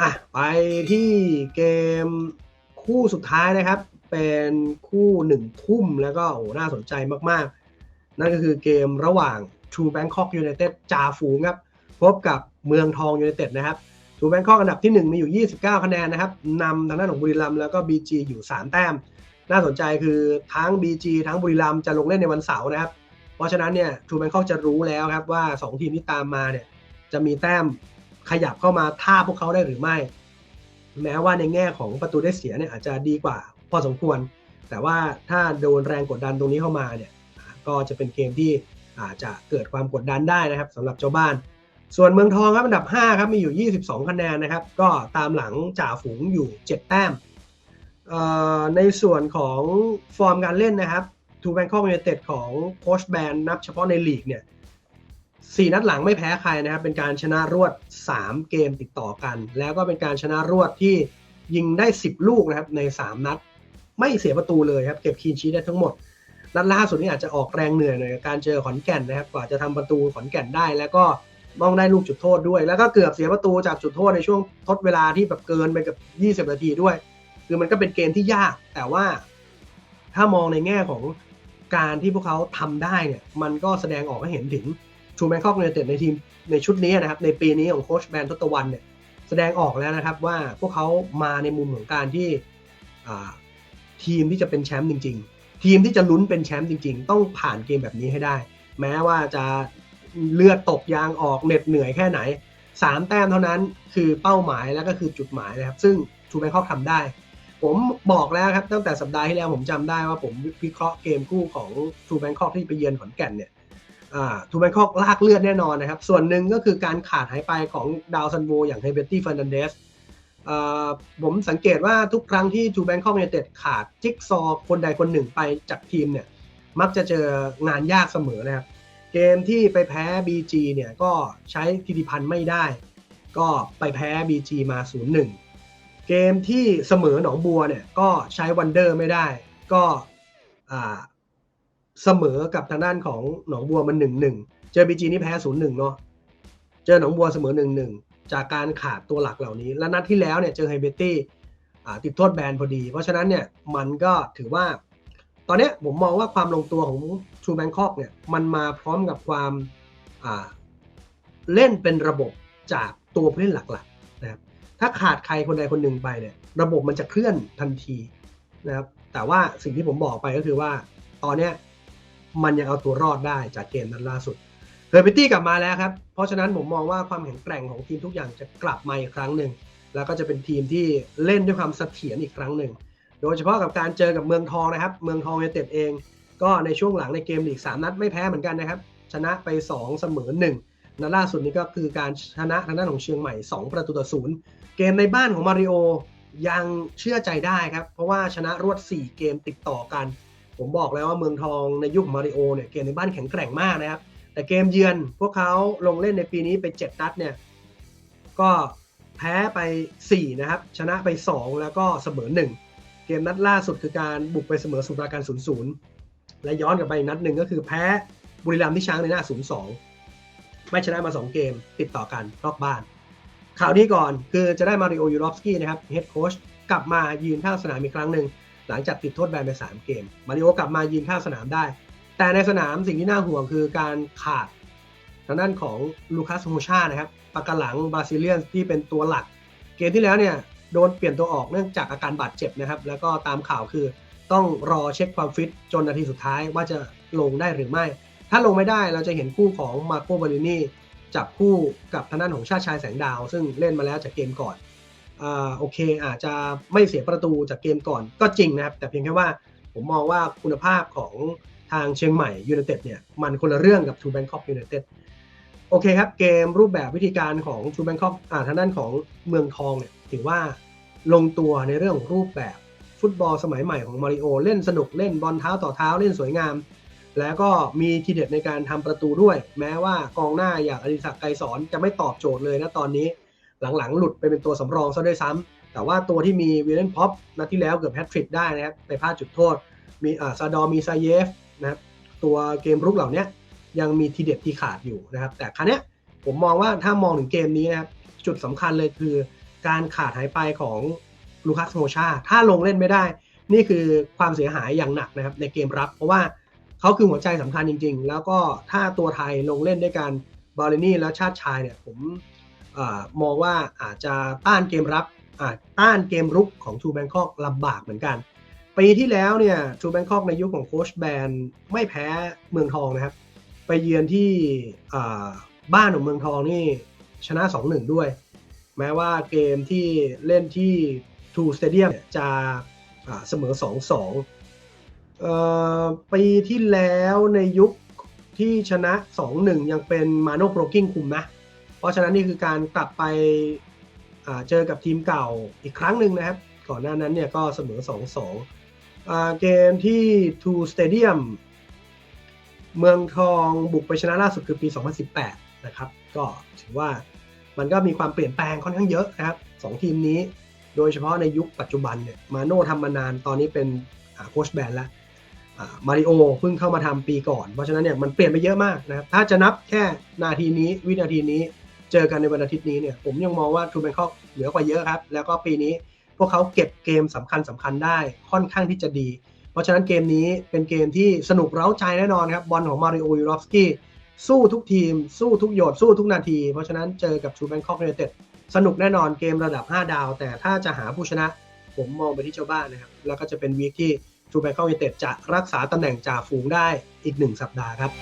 อะไปที่เกมคู่สุดท้ายนะครับ เป็นคู่หนึ่งทุ่มแล้วก็โอ้น่าสนใจมากๆ นั่นก็คือเกมระหว่าง True Bangkok United จ่าฝูงครับ พบกับเมืองทองยู n นเต็ดนะครับ True Bangkok อันดับที่ 1 มีอยู่ 29 คะแนนนะครับนำทางด้านของบุรีรัมย์แล้วก็ BG อยู่ 3 แต้ม น่าสนใจคือทั้ง BG ทั้งบุรีรัมย์จะลงเล่นในวันเสาร์นะครับ เพราะฉะนั้นเนี่ย True Bangkok จะรู้แล้วครับว่า 2 ทีมที่ตามมาเนี่ยจะมีแต้ม ขยับเข้ามาท่าพวกเขาได้หรือไม่ แม้ว่าในแง่ของประตูได้เสียเนี่ยอาจจะดีกว่าพอสมควร แต่ว่าถ้าโดนแรงกดดันตรงนี้เข้ามาเนี่ยก็จะเป็นเกมที่อาจจะเกิดความกดดันได้นะครับสำหรับเจ้าบ้าน ส่วนเมืองทองครับอันดับ 5 ครับมีอยู่ 22 คะแนนนะครับ ก็ตามหลังจ่าฝูงอยู่ 7 แต้มในส่วนของฟอร์มการเล่นนะครับทูแบงคอกยูไนเต็ดของโคชแบนนับเฉพาะในลีกเนี่ย สี่นัดหลังไม่แพ้ใครนะครับ เป็นการชนะรวด 3 เกมติดต่อกัน แล้วก็เป็นการชนะรวดที่ยิงได้ 10 ลูกนะครับใน 3 นัด ไม่เสียประตูเลยครับ เก็บคีนชีได้ทั้งหมด นัดล่าสุดนี่อาจจะออกแรงเหนื่อยหน่อยการเจอขอนแก่นนะครับ กว่าจะทำประตูขอนแก่นได้ แล้วก็ต้องได้ลูกจุดโทษด้วย แล้วก็เกือบเสียประตูจากจุดโทษในช่วงทดเวลาที่แบบเกินไปกับ 20 นาทีด้วย คือมันก็เป็นเกมที่ยาก แต่ว่าถ้ามองในแง่ของการที่พวกเขาทำได้เนี่ย มันก็แสดงออกให้เห็นถึง ชูแมนคอกยูไนเต็ดในทีมในชุดนี้นะครับในปีนี้ของโค้ชแบนทตวันเนี่ยแสดงออกแล้วนะครับว่าพวกเขามาในมุมของการที่ทีมที่จะเป็นแชมป์จริง ๆ ทีมที่จะลุ้นเป็นแชมป์จริง ๆ ต้องผ่านเกมแบบนี้ให้ได้ แม้ว่าจะเลือดตกยางออกเหน็ดเหนื่อยแค่ไหนสามแต้มเท่านั้นคือเป้าหมายแล้วก็คือจุดหมายนะครับ ซึ่งชูแบงคอกทำได้ ผมบอกแล้วครับตั้งแต่สัปดาห์ที่แล้วผมจำได้ว่าผมวิเคราะห์เกมคู่ของทูแบงคอกที่ไปเยือนขอนแก่นเนี่ย ทูแบงคอกลากเลือดแน่นอนนะครับ ส่วนหนึ่งก็คือการขาดหายไปของดาวซันโวอย่างเฮเบตตี้เฟรนันเดสผมสังเกตว่าทุกครั้งที่ทูแบงคอกยูไนเต็ดขาดจิ๊กซอคนใดคนหนึ่งไปจากทีมเนี่ยมักจะเจองานยากเสมอนะครับ เกมที่ไปแพ้ BG เนี่ยก็ใช้ทิติพันธ์ไม่ได้ ก็ไปแพ้ BG มา 0-1 เกมที่เสมอหนองบัวเนี่ยก็ใช้วันเดอร์ไม่ได้ ก็ เสมอกับทางด้านของหนองบัวมันหนึ่งหนึ่งเจอบีจีนี่แพ้ศูนย์หนึ่งเนาะเจอหนองบัวเสมอหนึ่งหนึ่งจากการขาดตัวหลักเหล่านี้ และนัดที่แล้วเนี่ยเจอไฮเบตตี้ติดโทษแบนพอดี เพราะฉะนั้นเนี่ยมันก็ถือว่า ตอนนี้ผมมองว่าความลงตัวของชูแบงคอกเนี่ยมันมาพร้อมกับความเล่นเป็นระบบจากตัวผู้เล่นหลักๆนะครับถ้าขาดใครคนใดคนหนึ่งไปเนี่ยระบบมันจะเคลื่อนทันทีนะครับแต่ว่าสิ่งที่ผมบอกไปก็คือว่าตอนเนี้ย มันยังเอาตัวรอดได้จากเกมนั้นล่าสุดเฮอร์บิตี้กลับมาแล้วครับ เพราะฉะนั้นผมมองว่าความแข็งแกร่งของทีมทุกอย่างจะกลับมาอีกครั้งหนึ่ง แล้วก็จะเป็นทีมที่เล่นด้วยความเสถียรอีกครั้งหนึ่ง โดยเฉพาะกับการเจอกับเมืองทองนะครับ เมืองทองยูเต็ดเอง ก็ในช่วงหลังในเกมลีก3นัดไม่แพ้เหมือนกันนะครับ ชนะไป 2 เสมอ1นัดล่าสุดนี้ก็คือการชนะทางด้านของเชียงใหม่ 2 ประตูต่อศูนย์เกมในบ้านของมาริโอยังเชื่อใจได้ครับ เพราะว่าชนะรวด 4 เกมติดต่อกัน ผมบอกแล้วว่าเมืองทองในยุคมาริโอเนี่ยเกมในบ้านแข็งแกร่งมากนะครับ แต่เกมเยือนพวกเขาลงเล่นในปีนี้ไป 7 นัดเนี่ย ก็แพ้ไป 4 นะครับ ชนะไป 2 แล้วก็เสมอ 1 เกมนัดล่าสุดคือการบุกไปเสมอสุราการ0-0และย้อนกลับไปอีกนัดหนึ่งก็คือแพ้บุรีรัมย์ที่ช้างในหน้า 0-2 ไม่ชนะมา 2 เกมติดต่อกันนอกบ้าน ข่าวนี้ก่อนคือจะได้มาริโอยูรอฟสกี้นะครับเฮดโค้ชกลับมายืนข้างสนามอีกครั้งหนึ่ง หลังจากติดโทษแบนไป 3 เกม มาริโอกลับมายืนข้างสนามได้ แต่ในสนามสิ่งที่น่าห่วงคือการขาดทางด้านของลูคัสโฮชานะครับปากหลังบาซิเลียนที่เป็นตัวหลัก เกมที่แล้วเนี่ยโดนเปลี่ยนตัวออกเนื่องจากอาการบาดเจ็บนะครับ แล้วก็ตามข่าวคือต้องรอเช็คความฟิตจนนาทีสุดท้ายว่าจะลงได้หรือไม่ ถ้าลงไม่ได้เราจะเห็นคู่ของมาโกบาลินีจับคู่กับทางด้านของชาติชายแสงดาว ซึ่งเล่นมาแล้วจากเกมก่อน โอเคอาจจะไม่เสียประตูจากเกมก่อนก็จริงนะครับ แต่เพียงแค่ว่าผมมองว่าคุณภาพของทางเชียงใหม่ยูเนเต็ดเนี่ยมันคนละเรื่องกับทูแบงคอกยูเนเต็ดโอเคครับ เกมรูปแบบวิธีการของทูแบงคอกอ่าทางด้านของเมืองทองเนี่ยถือว่าลงตัวในเรื่องของรูปแบบฟุตบอลสมัยใหม่ของมาริโอเล่นสนุกเล่นบอลเท้าต่อเท้าเล่นสวยงาม แล้วก็มีทีเด็ดในการทำประตูด้วย แม้ว่ากองหน้าอย่างอดิศักดิ์ไกรสอนจะไม่ตอบโจทย์เลยนะตอนนี้ หลังๆ หลุดไปเป็นตัวสำรองซะด้วยซ้ำแต่ว่าตัวที่มีวิลเลนพ็อปนัดที่แล้วเกือบแฮตทริกได้นะครับไปพลาดจุดโทษ มีอ่าซาดอมีซาเยฟนะครับตัวเกมรุกเหล่านี้ยังมีทีเด็ดที่ขาดอยู่นะครับ แต่ครั้งนี้ผมมองว่าถ้ามองถึงเกมนี้นะครับจุดสำคัญเลยคือการขาดหายไปของลูคัสโมชา ถ้าลงเล่นไม่ได้ นี่คือความเสียหายอย่างหนักนะครับในเกมรับ เพราะว่าเขาคือหัวใจสำคัญจริง ๆ แล้วก็ถ้าตัวไทยลงเล่นด้วยกันบอลลนี่และชาติชายเนี่ย ผม มองว่าอาจจะต้านเกมรับต้านเกมรุกของทูแบงคอกลำบากเหมือนกัน ปีที่แล้วเนี่ยทูแบงคอกในยุคของโค้ชแบนไม่แพ้เมืองทองนะครับ ไปเยือนที่บ้านของเมืองทองนี่ชนะ 2-1 ด้วย แม้ว่าเกมที่เล่นที่ True Stadium เนี่ยจะเสมอ 2-2เอ่อปีที่แล้วในยุคที่ชนะ 2-1 ยังเป็นมาโนโปรกิ้งคุมนะ ราะฉะนั้นนี่คือการกลับไปเจอกับทีมเก่าอีกครั้งหนึ่งนะครับ ก่อนหน้านั้นเนี่ยก็เสมอ 2-2 เกมที่ True Stadium เมืองทองบุกไปชนะล่าสุดคือปี 2018 นะครับ ก็ถือว่ามันก็มีความเปลี่ยนแปลงค่อนข้างเยอะนะครับสองทีมนี้ โดยเฉพาะในยุคปัจจุบันเนี่ยมาโน่ทำมานานตอนนี้เป็นโค้ชแบนแล้วมาริโอเพิ่งเข้ามาทำปีก่อน เพราะฉะนั้นเนี่ยมันเปลี่ยนไปเยอะมากนะครับถ้าจะนับแค่นาทีนี้วินาทีนี้ เจอกันในวันอาทิตย์นี้เนี่ยผมยังมองว่าทูแบงคอกเหนือกว่าเยอะครับ แล้วก็ปีนี้พวกเขาเก็บเกมสำคัญสำคัญได้ค่อนข้างที่จะดี เพราะฉะนั้นเกมนี้เป็นเกมที่สนุกเร้าใจแน่นอนครับบอลของมาริโอยูรอฟสกี้สู้ทุกทีม สู้ทุกโยดสู้ทุกนาที เพราะฉะนั้นเจอกับชูแบงคอกยูไนเต็ดสนุกแน่นอนเกมระดับ 5 ดาว แต่ถ้าจะหาผู้ชนะ ผมมองไปที่เจ้าบ้านนะครับ แล้วก็จะเป็นวีคที่ชูแบงคอกยูไนเต็ดจะรักษาตำแหน่งจ่าฝูงได้อีกหนึ่งสัปดาห์ครับ